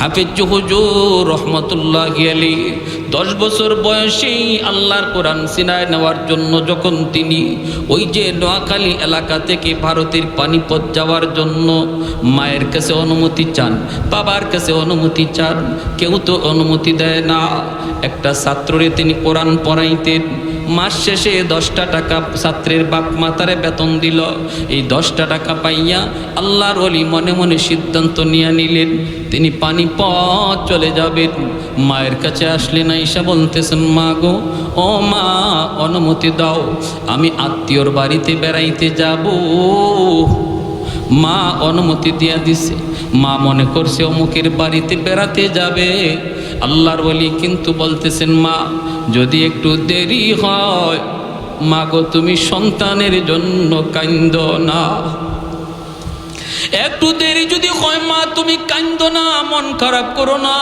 হাফিজ হুজুর রহমতুল্লাহ আলী, দশ বছর বয়সেই আল্লাহর কোরআন সিনায় নেওয়ার জন্য যখন তিনি ওই যে নোয়াখালী এলাকা থেকে ভারতের পানিপথ যাওয়ার জন্য মায়ের কাছে অনুমতি চান, বাবার কাছে অনুমতি চান, কেউ তো অনুমতি দেয় না। একটা ছাত্ররে তিনি কোরআন পড়াইতেন মাস শেষে দশটা টাকা ছাত্রের বাপ মাতারে বেতন দিল। এই দশটা টাকা পাইয়া আল্লাহর অলি মনে মনে সিদ্ধান্ত নিয়ে নিলেন, তিনি পানি পথ চলে যাবেন। মায়ের কাছে আসলে না, ঈশা বলতেছেন, মা গো, ও মা, অনুমতি দাও, আমি আত্মীয়র বাড়িতে বেড়াইতে যাব। মা অনুমতি দিয়া দিছে। মা মনে করছে অমুকের বাড়িতে বেড়াতে যাবে। আল্লাহর বলি কিন্তু বলতেছেন, মা, যদি একটু দেরি হয়, মা গো, তুমি সন্তানের জন্য কান্দ না। একটু দেরি যদি হয়, মা, তুমি কান্দ না, মন খারাপ করো না।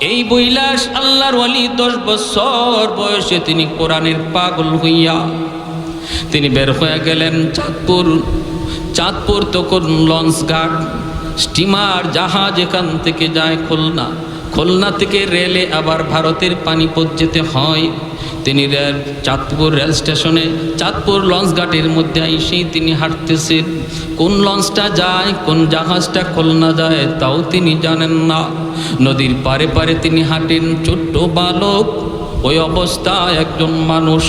এই বৈলাস আল্লাহর ওয়ালি দশ বছর বয়সে তিনি কোরআনের পাগল হইয়া তিনি বের হয়ে গেলেন চাঁদপুর। চাঁদপুর তখন লঞ্চ ঘাট, স্টিমার, জাহাজ এখান থেকে যায় খুলনা। খুলনা থেকে রেলে আবার ভারতের পানিপথ যেতে হয়। তিনি চাঁদপুর রেল স্টেশনে, চাঁদপুর লঞ্চ ঘাটের মধ্যে এসেই তিনি হাঁটতেছেন। কোন লঞ্চটা যায়, কোন জাহাজটা খুলনা যায়, তাও তিনি জানেন না। নদীর পারে পারে তিনি হাঁটেন ছোট্ট বালক। ওই অবস্থায় একজন মানুষ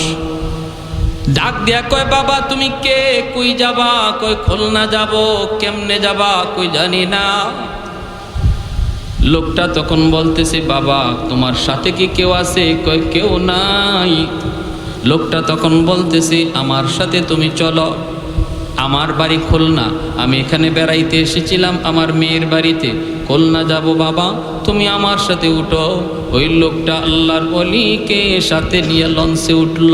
ডাক দিয়া কয়, বাবা, তুমি কে? কই যাবা? কই খুলনা যাব? কেমনে যাবা? কই জানি না। লোকটা তখন বলতেছে, বাবা, তোমার সাথে কি কেউ আছে? কয়, কেউ নাই। লোকটা তখন বলতেছে, আমার সাথে তুমি চলো। আমার বাড়ি খুলনা। আমি এখানে বেড়াইতে এসেছিলাম আমার মেয়ের বাড়িতে। খুলনা যাব, বাবা, তুমি আমার সাথে উঠো। ওই লোকটা আল্লাহর বলিকে সাথে নিয়ে লঞ্চে উঠল।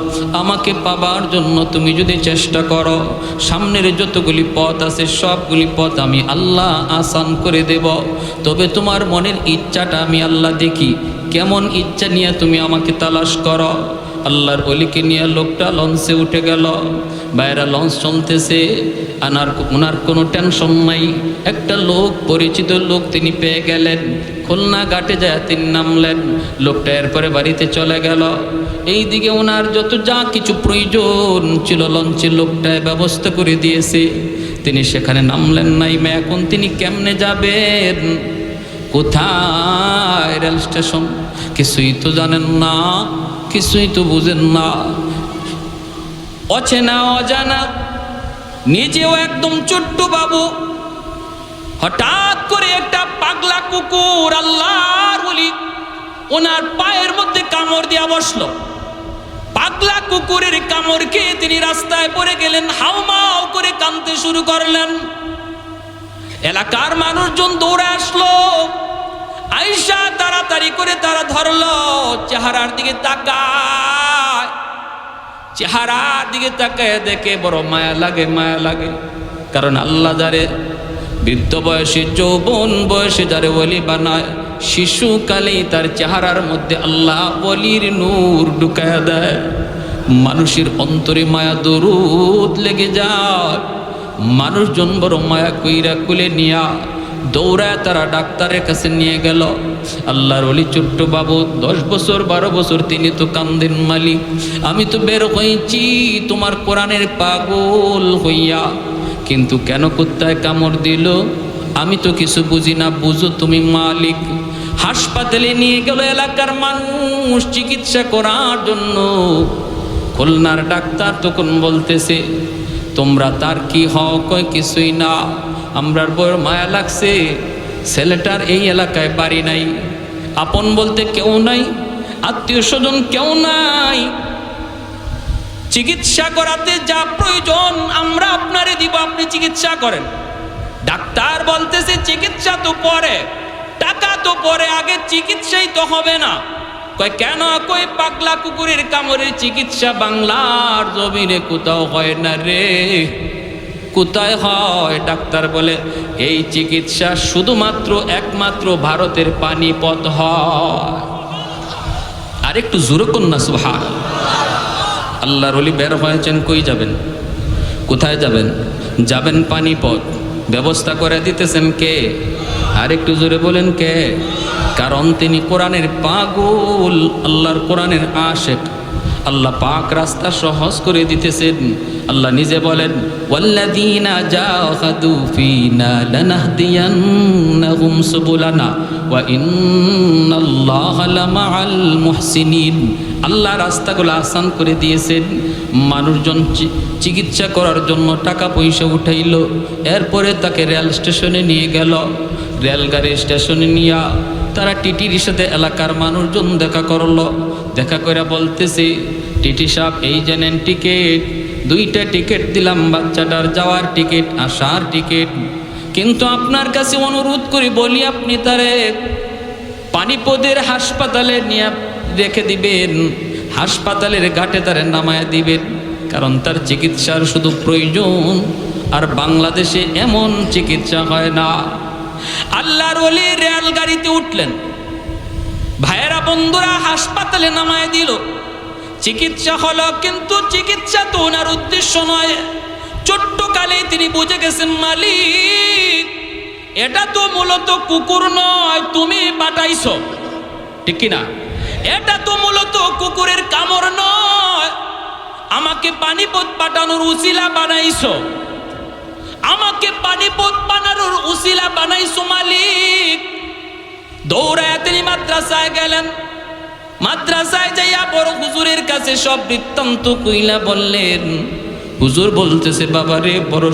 আমাকে পাবার জন্য তুমি যদি চেষ্টা করো, সামনের যতগুলি পথ আছে সবগুলি পথ আমি আল্লাহ আসান করে দেব। তবে তোমার মনের ইচ্ছাটা আমি আল্লাহ দেখি। কেমন ইচ্ছা নিয়ে তুমি আমাকে তালাশ করো? আল্লাহর অলিকে নিয়ে লোকটা লঞ্চে উঠে গেল। বাইরা লঞ্চ চলতেছে, আনার ওনার কোনো টেনশন নাই। একটা লোক, পরিচিত লোক তিনি পেয়ে গেলেন। খুলনা ঘাটে যায় তিনি নামলেন। লোকটা এরপরে বাড়িতে চলে গেল। এই দিকে ওনার যত যা কিছু প্রয়োজন ছিল লঞ্চের লোকটায় ব্যবস্থা করে দিয়েছে। তিনি সেখানে নামলেন নাই। মে, এখন তিনি কেমনে যাবেন? কোথায় রেল স্টেশন? কিছুই তো জানেন না। কিছুই তো বুঝেন না। অচেনা, অজানা, নিজেও একদম ছোট্ট বাবু। হঠাৎ করে একটা পাগলা কুকুর, আল্লাহর বলি ওনার পায়ের মধ্যে কামড় দিয়া বসল। পাগলা কুকুরের কামড় খেয়ে তিনি রাস্তায় পড়ে গেলেন, হাউমাউ করে কাঁদতে শুরু করলেন। এলাকার মানুষজন দৌড়ে আসলো। আইসা তাড়াতাড়ি করে তারা ধরলো, চেহারার দিকে তাকায়। চেহারার দিকে তাকায় দেখে বড় মায়া লাগে মায়া লাগে। কারণ আল্লাহ যারে বৃদ্ধ বয়সে, যৌবন বয়সে যারে বলি বানায়, শিশুকালেই তার চেহারার মধ্যে আল্লাহ বলির নূর ঢুকায়া দেয়। মানুষের অন্তরে মায়া দরুদ লেগে যায়। মানুষজন বড় মায়া কইরা কুলে নিয়া দৌড়ায় তারা ডাক্তারের কাছে নিয়ে গেল। আল্লাহর অলি ছোট্ট বাবু, দশ বছর, বারো বছর, তিনি তো কান্দেন মালিক। আমি তো বের হয়েছি তোমার কোরআনের পাগল হইয়া। কিন্তু কেন কুত্তায় কামড় দিল? আমি তো কিছু বুঝি না, বুঝো তুমি মালিক। হাসপাতালে নিয়ে গেল এলাকার মানুষ চিকিৎসা করার জন্য। খুলনার ডাক্তার তখন বলতেছে, তোমরা তার কি হও কয় কিছুই না। আমরার বড় মায়া লাগছে, ছেলেটার এই এলাকায় বাড়ি নাই। আপন বলতে কেউ নাই, আত্মীয় স্বজন কেউ নাই। চিকিৎসা করাতে যা প্রয়োজন, আমরা আপনারে দিব, আপনি চিকিৎসা করেন। ডাক্তার বলতেছে, চিকিৎসা তো পরে, টাকা তো পরে, আগে চিকিৎসাই তো হবে না। কয়, কেন? কই পাগলা কুকুরের কামড়ের চিকিৎসা বাংলার জমিনে কোথাও হয় না রে। কোথায় হয়? ডাক্তার বলে, এই চিকিৎসা শুধুমাত্র একমাত্র ভারতের পানিপথ হয়। আর একটু জোরে কন্যা সুহান আল্লাহর অলি বের হয়েছেন, কই যাবেন? কোথায় যাবেন? যাবেন পানিপথ। ব্যবস্থা করে দিতেছেন কে? আর একটু জোরে বলেন কে? কারণ তিনি কোরআনের পাগল, আল্লাহর কোরআনের আশেক। আল্লাহ পাক রাস্তা সহজ করে দিতেছেন। আল্লাহ নিজে বলেন ওয়া আল্লাহ রাস্তাগুলো আসান করে দিয়েছেন। মানুষজন চিকিৎসা করার জন্য টাকা পয়সা উঠাইল। এরপরে তাকে রেল স্টেশনে নিয়ে গেল। রেলগাড়ি স্টেশনে নিয়ে তারা টিটির সাথে এলাকার মানুষজন দেখা করল। দেখা করে বলতেছি, টিটি সাহেব, এই জানেন টিকিট? দুইটা টিকিট দিলাম, বাচ্চাটার যাওয়ার টিকিট, আসার টিকিট। কিন্তু আপনার কাছে অনুরোধ করি, বলি আপনি তারে পানিপদের হাসপাতালে নিয়ে রেখে দিবেন। হাসপাতালের ঘাটে তারে নামায় দিবেন, কারণ তার চিকিৎসার শুধু প্রয়োজন। আর বাংলাদেশে এমন চিকিৎসা হয় না। আল্লাহর ওলি রেলগাড়িতে উঠলেন? ভাইয়েরা বন্ধুরা, হাসপাতালে নামায় দিল। চিকিৎসা হলো, কিন্তু চিকিৎসা তো ওনার উদ্দেশ্য নয়। ছোট্ট কালে তিনি বুঝে গেছেন, মালিক, এটা তো মূলত কুকুর নয়, তুমি পাঠাইছো ঠিক কি না এটা তো মূলত কুকুরের কামড় নয়। আমাকে পানিপথ পাঠানোর উসিলা বানাইছো। আমাকে পানিপথ বানানোর উসিলা বানাইছো, মালিক। দৌড়ায় তিনি মাদ্রাসায় গেলেন। মাদ্রাসায় যাইয়া বড় হুজুরের কাছে সব বৃত্তান্ত কইলা বললেন, হুজুর বলতেছে, বাবারে, বড়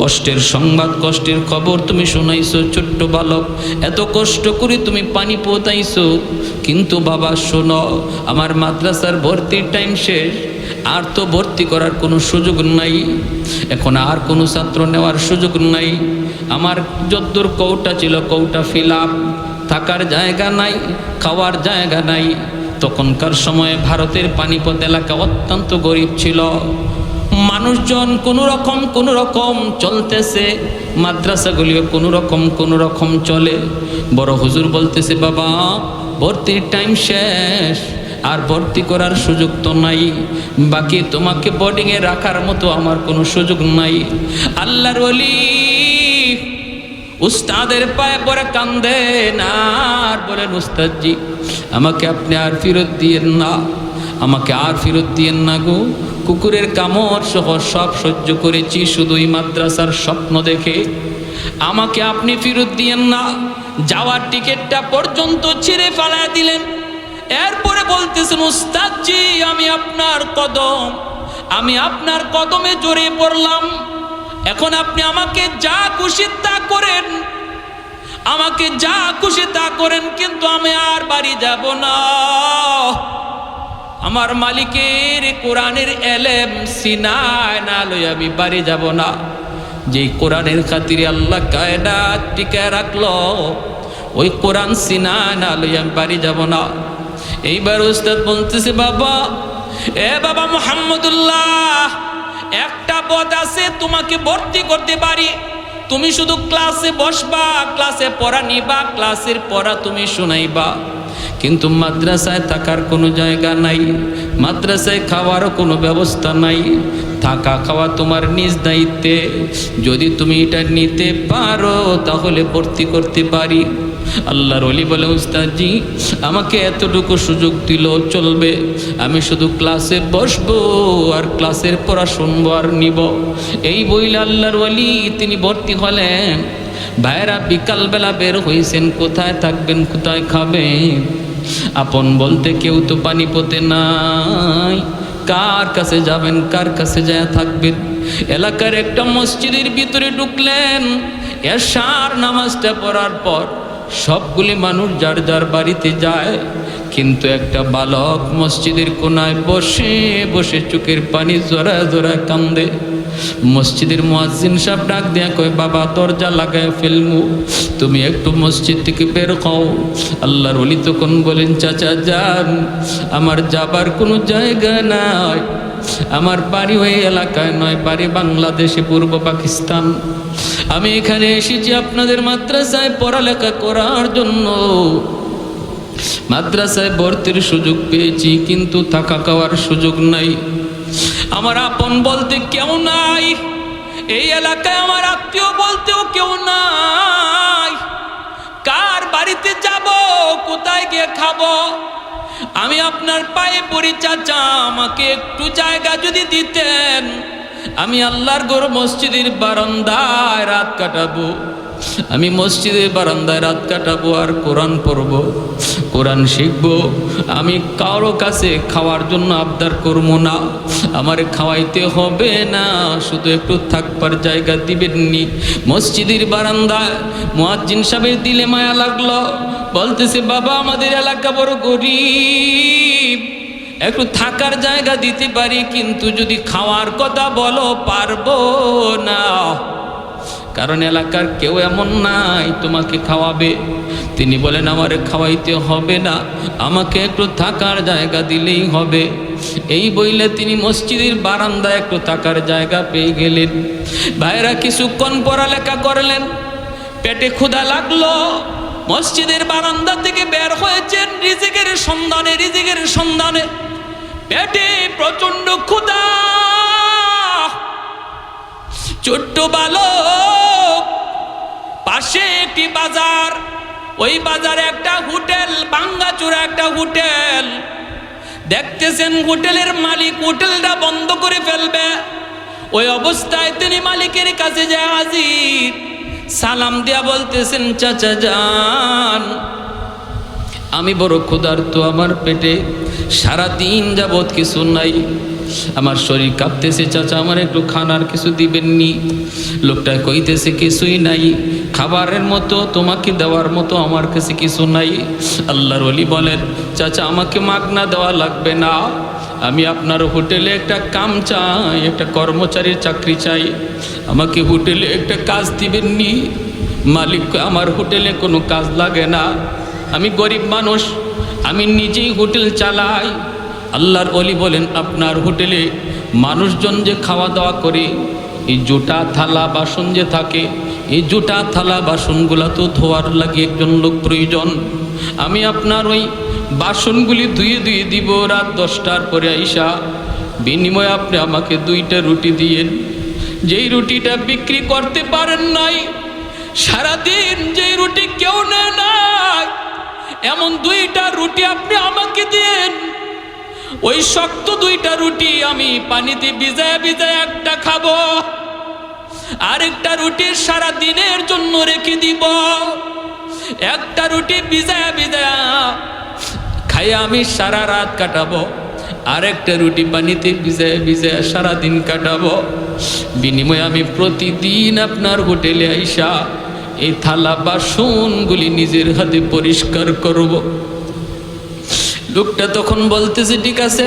কষ্টের সংবাদ, কষ্টের খবর তুমি শোনাইছো, ছোট্ট বালক, এত কষ্ট করে তুমি পানি পোতাইছো কিন্তু বাবা, শোনো, আমার মাদ্রাসার ভর্তির টাইম শেষ, আর তো ভর্তি করার কোনো সুযোগ নাই। এখন আর কোনো ছাত্র নেওয়ার সুযোগ নাই। আমার যদ্দূর কৌটা ছিল, কৌটা ফিল আপ থাকার জায়গা নাই, খাওয়ার জায়গা নাই। তখনকার সময়ে ভারতের পানিপথ এলাকা অত্যন্ত গরিব ছিল। মানুষজন কোনো রকম কোনো রকম চলতেছে। মাদ্রাসাগুলিও কোনো রকম কোনো রকম চলে। বড় হুজুর বলতেছে, বাবা, ভর্তির টাইম শেষ। আর ভর্তি করার সুযোগ তো নাই। বাকি তোমাকে বোর্ডিংয়ে রাখার মতো আমার কোনো সুযোগ নাই। আল্লাহর অলি উস্তাদের পায়ে পরে কান্দেন আর বলেন উস্তাদজি আমাকে আপনি আর ফেরত দিয়েন না, আমাকে আর ফেরত দিয়েন না গো। কুকুরের কামড় সহ সব সহ্য করেছি শুধুই মাদ্রাসার স্বপ্ন দেখে। আমাকে আপনি ফেরত দিয়েন না। যাওয়ার টিকিটটা পর্যন্ত ছিঁড়ে ফেলায় দিলেন। এরপরে বলতেছেন, উস্তাদজি, আমি আপনার কদম, আমি আপনার কদমে জড়িয়ে পড়লাম। এখন আপনি আমাকে যা খুশি তা করেন, আমাকে যা খুশি তা করেন, কিন্তু আমি আর বাড়ি যাব না। আমার মালিকের কোরআনের এলেম সিনায় না লই আমি বাড়ি যাব না। যে কোরআনের খাতিরে আল্লাহ কায়দা টিকায় রাখল, ওই কোরআন সিনায় না লই আমি বাড়ি যাব না। এইবার উস্তাদ বলতেছে, বাবা, এ বাবা মোহাম্মদুল্লাহ একটা পদ আছে, তোমাকে ভর্তি করতে পারি। তুমি শুধু ক্লাসে বসবা, ক্লাসে পড়া নিবা, ক্লাসের পড়া তুমি শোনাইবা। কিন্তু মাদ্রাসায় থাকার কোনো জায়গা নাই, মাদ্রাসায় খাওয়ারও কোনো ব্যবস্থা নাই। থাকা খাওয়া তোমার নিজ দায়িত্বে। যদি তুমি এটা নিতে পারো, তাহলে ভর্তি করতে পারি। আল্লাহর অলি বলে, উস্তাদজি, আমাকে এতটুকু সুযোগ দিল, চলবে। আমি শুধু ক্লাসে বসবো আর ক্লাসের পড়া শুনব আর নিব। এই বইলে আল্লাহর অলি তিনি ভর্তি হলেন। ভাইরা বিকালবেলা বের হয়েছেন কোথায় থাকবেন, কোথায় খাবেন? আপন বলতে কেউ তো পানিপথে নাই। কার কাছে যাবেন, কার কাছে যায় থাকবেন? এলাকার একটা মসজিদের ভিতরে ঢুকলেন। এশার নামাজটা পড়ার পর সবগুলি মানুষ যার যার বাড়িতে যায়, কিন্তু একটা বালক মসজিদের কোনায় বসে বসে চোখের পানি জোড়া জোড়া কান্দে। মসজিদের মুয়াজ্জিন সাহেব ডাক দেয়া কয়, বাবা, দরজা লাগায় ফেলমু, তুমি একটু মসজিদ থেকে বের হও। আল্লাহর অলি তখন বলেন, চাচা, যান, আমার যাবার কোনো জায়গা নাই। আমার বাড়ি ওই এলাকায় নয়, বাড়ি বাংলাদেশে, পূর্ব পাকিস্তান। আমি এখানে এসেছি আপনাদের মাদ্রাসায় পড়ালেখা করার জন্য। মাদ্রাসায় ভর্তির সুযোগ পেয়েছি, কিন্তু থাকা খাওয়ার সুযোগ নাই। আমার আপন বলতে কেউ নাই। এই এলাকায় আমার আত্মীয় বলতেও কেউ নাই। কার বাড়িতে যাব, কোথায় গিয়ে খাব? আমি আপনার পায়ে পড়ি, চাচা, আমাকে একটু জায়গা যদি দিতেন। আমি আল্লাহর গরু মসজিদের বারান্দায় রাত কাটাবো। আমি মসজিদের বারান্দায় রাত কাটাবো আর কোরআন পড়ব, কোরআন শিখব। আমি কারও কাছে খাওয়ার জন্য আবদার করব না। আমার খাওয়াইতে হবে না, শুধু একটু থাকবার জায়গা দিবেননি মসজিদের বারান্দায় মুয়াজ্জিন সাহেবের দিলে মায়া লাগল। বলতেছে, বাবা, আমাদের এলাকা বড় গরিব। একটু থাকার জায়গা দিতে পারি, কিন্তু যদি খাওয়ার কথা বলো পারব না। কারণ এলাকার কেউ এমন নাই, তোমাকে খাওয়াবে। তিনি বলেন, আমার খাওয়াইতে হবে না, আমাকে একটু থাকার জায়গা দিলেই হবে। এই বইলে তিনি মসজিদের বারান্দায় একটু থাকার জায়গা পেয়ে গেলেন। ভাইরা কিছুক্ষণ পড়ালেখা করলেন। পেটে ক্ষুধা লাগল। মসজিদের বারান্দা থেকে বের হয়েছেন রিজিকের সন্ধানে রিজিকের সন্ধানে। পেটে প্রচণ্ড ক্ষুধা। ছোট্ট বালক, পাশে একটি বাজার। ওই বাজারে একটা হোটেল বাঙ্গাচুরা একটা হোটেল। দেখতেছেন হোটেলের মালিক, হোটেলটা বন্ধ করে ফেলবে। ওই অবস্থায় তিনি মালিকের কাছে যায় হাজির। সালাম দিয়া বলতেছেন, চাচা, যান। আমি বড় ক্ষুধার্ত, আমার পেটে সারা দিন যাবৎ কিছু নাই। আমার শরীর কাঁপতেছে, চাচা, আমার একটু খানার কিছু দিবেননি। লোকটা কইতেছে, কিছুই নাই। খাবারের মতো তোমাকে দেওয়ার মতো আমার কাছে কিছু নাই। আল্লাহর অলি বলেন, চাচা, আমাকে মাগনা দেওয়া লাগবে না। আমি আপনার হোটেলে একটা কাম চাই, একটা কর্মচারীর চাকরি চাই। আমাকে হোটেলে একটা কাজ দিবেননি। মালিক, আমার হোটেলে কোনো কাজ লাগে না। আমি গরিব মানুষ আমি নিজেই হোটেল চালাই। আল্লাহর অলি বলেন, আপনার হোটেলে মানুষজন যে খাওয়া দাওয়া করে, এই জুটা, থালা, বাসন যে থাকে, এই জুটা, থালা, বাসনগুলা তো ধোয়ার লাগে একজন লোক প্রয়োজন। আমি আপনার ওই বাসনগুলি ধুয়ে ধুয়ে দিব রাত দশটার পরে আইসা। বিনিময়ে আপনি আমাকে দুইটা রুটি দিয়েন। যেই রুটিটা বিক্রি করতে পারেন নাই, সারাদিন যেই রুটি কেউ নেয় নাই এমন দুইটা রুটি আপনি আমাকে দিন ওই শক্ত দুইটা রুটি আমি পানিতে ভিজায় ভিজায় একটা খাব। আরেকটা রুটি সারা দিনের জন্য রেখে দিব। একটা রুটি ভিজায় ভিজায় খাই আমি সারা রাত কাটাবো। আরেকটা রুটি পানিতে ভিজায় ভিজায় সারা দিন কাটাবো। বিনিময়ে আমি প্রতিদিন আপনার হোটেলে আইসা এই থালা বাসনগুলি নিজের হাতে পরিষ্কার করব। লোকটা তখন বলতেছে, ঠিক আছে,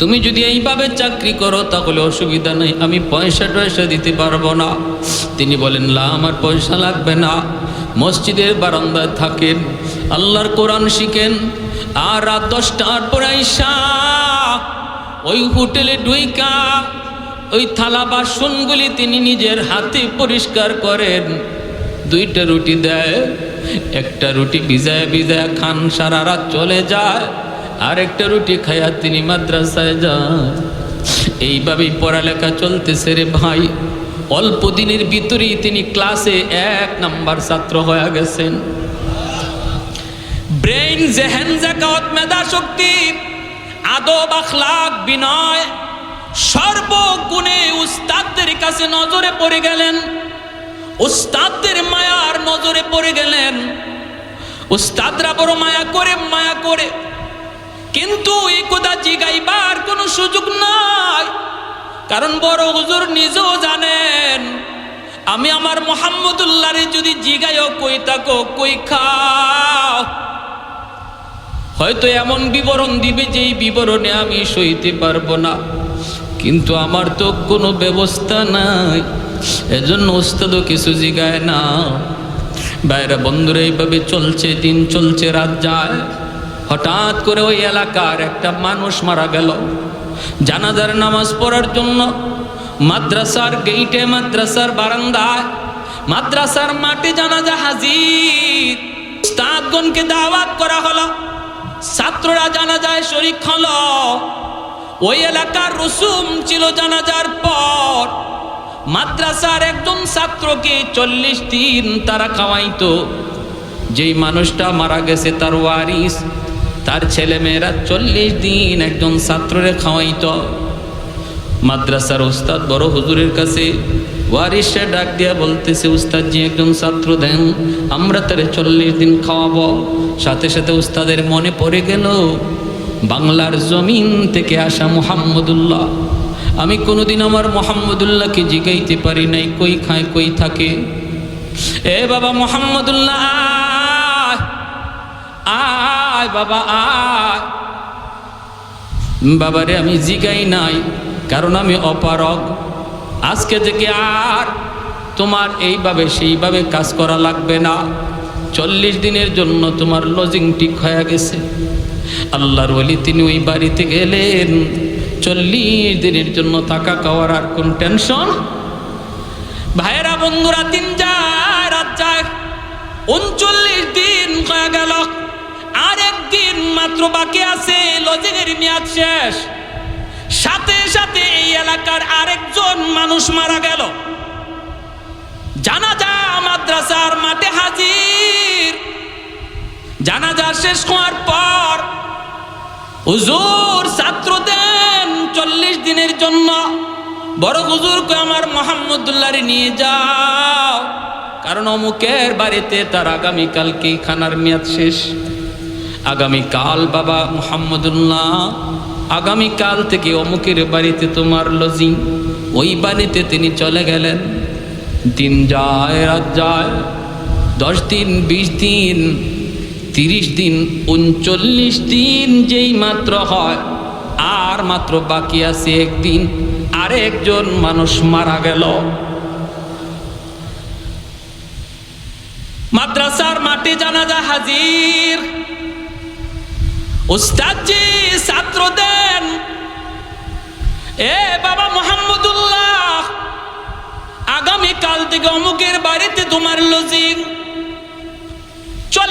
তুমি যদি এইভাবে চাকরি করো তাহলে অসুবিধা নেই, আমি পয়সা টয়সা দিতে পারব না। তিনি বলেন লা আমার পয়সা লাগবে না। মসজিদের বারান্দায় থাকেন, আল্লাহর কোরআন শিখেন, আর রাত দশটার পর ওই হোটেলে ডুইকা ওই থালা বাসনগুলি তিনি নিজের হাতে পরিষ্কার করেন। দুইটা রুটি দেয়, একটা রুটি ভিজায় ভিজায় খান, সারা রাত চলে যায় আর একটা রুটি খাইয়া তিনি মাদ্রাসায় যান। এইভাবেই পড়ালেখা চলতেছে রে ভাই। অল্প দিনের ভিতরেই তিনি ক্লাসে এক নাম্বার ছাত্র হয়ে গেছেন। ব্রেইন, জেহেন, জাকাত মেধা শক্তি আদব, আখলাক, বিনয়, সর্বগুণে উস্তাদদের কাছে নজরে পড়ে গেলেন। উস্তাদদের মায়ার নজরে পড়ে গেলেন। উস্তাদরা বড় মায়া করে মায়া করে। কিন্তু এই কথা জিগাইবার কোনো সুযোগ নাই। কারণ বড় হুজুর নিজেও জানেন, আমি আমার মোহাম্মদুল্লাহরে যদি জিগাইও, কই তাকো কই খাও। হয়তো এমন বিবরণ দিবে যেই বিবরণে আমি সইতে পারব না। কিন্তু আমার তো কোনো ব্যবস্থা নাই। এজন্য ওস্তাদও কিছু জিগায় না। বাইরে বন্ধুরা এইভাবে চলছে, দিন চলছে, রাত যায়। হঠাৎ করে ওই এলাকার একটা মানুষ মারা গেল। জানাজার নামাজ পড়ার জন্য মাদ্রাসার গেইটে, মাদ্রাসার বারান্দায়, মাদ্রাসার মাঠে জানাজা হাজির। উস্তাদগণকে দাওয়াত করা হলো। ছাত্ররা জানাজায় শরিক হলো। ওই এলাকার রসুম ছিল জানাজার পর। মাদ্রাসার একজন ছাত্রকে চল্লিশ দিন তারা খাওয়াইতো। যেই মানুষটা মারা গেছে তার ওয়ারিস, তার ছেলেমেয়েরা চল্লিশ দিন একজন ছাত্ররে খাওয়াইত। মাদ্রাসার উস্তাদ বড় হুজুরের কাছে ওয়ারিসে ডাক দিয়া বলতেছে উস্তাদ জি একজন ছাত্র দেন, আমরা তারে চল্লিশ দিন খাওয়াবো। সাথে সাথে উস্তাদের মনে পড়ে গেল, বাংলার জমিন থেকে আসা মুহাম্মদুল্লাহ। আমি কোনোদিন আমার মোহাম্মদুল্লাহকে জিগাইতে পারি নাই, কই খায়, কই থাকে? এ বাবা মোহাম্মদুল্লাহ, আয় বাবা, আয়। বাবারে আমি জিগাই নাই, কারণ আমি অপারগ। আজকে থেকে আর তোমার এইভাবে সেইভাবে কাজ করা লাগবে না। চল্লিশ দিনের জন্য তোমার লজিং ঠিক হয়ে গেছে। আল্লাহর ওলি তিনি ওই বাড়িতে গেলেন। চল্লিশ দিনের জন্য থাকা খাওয়ার আর কোন টেনশন ভাইয়েরা, বন্ধুরা রাত যায়। উনচল্লিশ দিন হয়ে গেল। আর একদিন মাত্র বাকি আছে লজিংয়ের মেয়াদ শেষ। সাথে সাথে এই এলাকার আরেকজন মানুষ মারা গেল। জানাজা মাদ্রাসার মাঠে হাজির। জানাজা শেষ হওয়ার পর হুজুর, ছাত্র দেন চল্লিশ দিনের জন্য। বড় হুজুরকে আমার মোহাম্মদুল্লাহরে নিয়ে যাও। কারণ অমুকের বাড়িতে তার আগামীকালকে খানার মেয়াদ শেষ? আগামীকাল বাবা মোহাম্মদুল্লাহ, আগামীকাল থেকে অমুকের বাড়িতে তোমার লজিং। ওই বাড়িতে তিনি চলে গেলেন। দিন যায়, রাত যায়, দশ দিন, বিশ দিন তিরিশ দিন, উনচল্লিশ দিন যেই মাত্র হয়, আর মাত্র বাকি আছে একদিন, আরেকজন মানুষ মারা গেল। মাদ্রাসার মাঠে জানাজা হাজির। উস্তাদজি, ছাত্র দেন। এ বাবা মোহাম্মদুল্লাহ আগামী কাল থেকে অমুকের বাড়িতে তোমার লজিং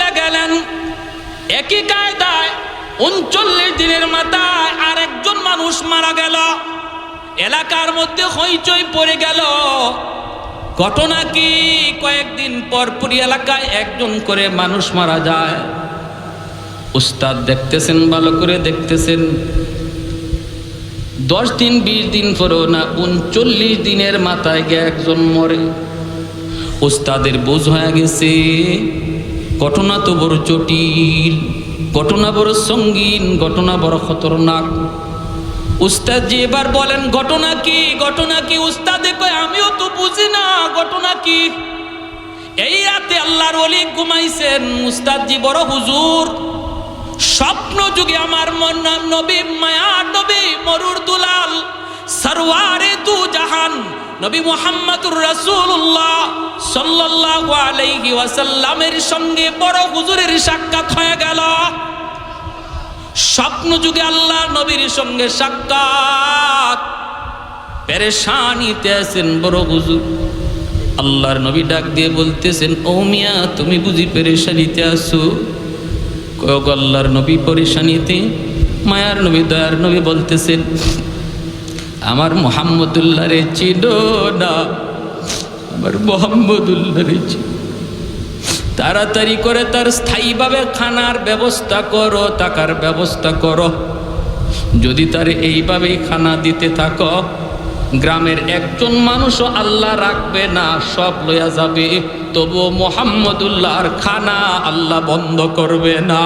চলে গেলেন, একই কায়দায় উনচল্লিশ দিনের মাথায় আরেকজন মানুষ মারা গেল। এলাকার মধ্যে হইচই পড়ে গেল। ঘটনা কি? কয়েকদিন পর পরই এলাকায় একজন করে মানুষ মারা যায়। উস্তাদ দেখতেছেন, ভালো করে দেখতেছেন। দশ দিন, বিশ দিন পরেও না, উনচল্লিশ দিনের মাথায় গিয়ে একজন মরে। উস্তাদের বোঝ হয়ে গেছে ঘটনা তো বড় জটিল, ঘটনা বড় সঙ্গীন, ঘটনা বড় খতরনাক। উস্তাদ জি এবার বলেন, ঘটনা কি? ঘটনা কি? উস্তাদে কয়, আমিও তো বুঝি না, ঘটনা কি? এই রাতে আল্লাহর অলি ঘুমাইছেন। উস্তাদ জি, বড় হুজুর, স্বপ্ন যুগে আমার নবী, মায়া নবী, মরুর দুলাল, সরওয়ারে তু জাহান নবী মুহাম্মদুর রাসূলুল্লাহ সাল্লাল্লাহু আলাইহি ওয়াসাল্লামের সঙ্গে বড় হুজুরের সাক্ষাৎ হয়ে গেল। স্বপ্ন যুগে আল্লাহ নবীর সঙ্গে সাক্ষাৎ। পেরেশানিতে আছেন বড় হুজুর। আল্লাহর নবী ডাক দিয়ে বলতেছেন, ও মিয়া, তুমি বুঝি পেরেশানিতে আসো কয়েক আল্লাহর নবী পরেশানিতে, মায়ার নবী, দয়ার নবী বলতেছেন আমার মোহাম্মদুল্লাহ রে চিন আমার মোহাম্মদুল্লাহ রে তাড়াতাড়ি করে তার স্থায়ীভাবে খানার ব্যবস্থা করো, টাকার ব্যবস্থা করো। যদি তার এইভাবেই খানা দিতে থাকো, গ্রামের একজন মানুষও আল্লাহ রাখবে না, সব লয়া যাবে। তবু মোহাম্মদুল্লাহর খানা আল্লাহ বন্ধ করবে না।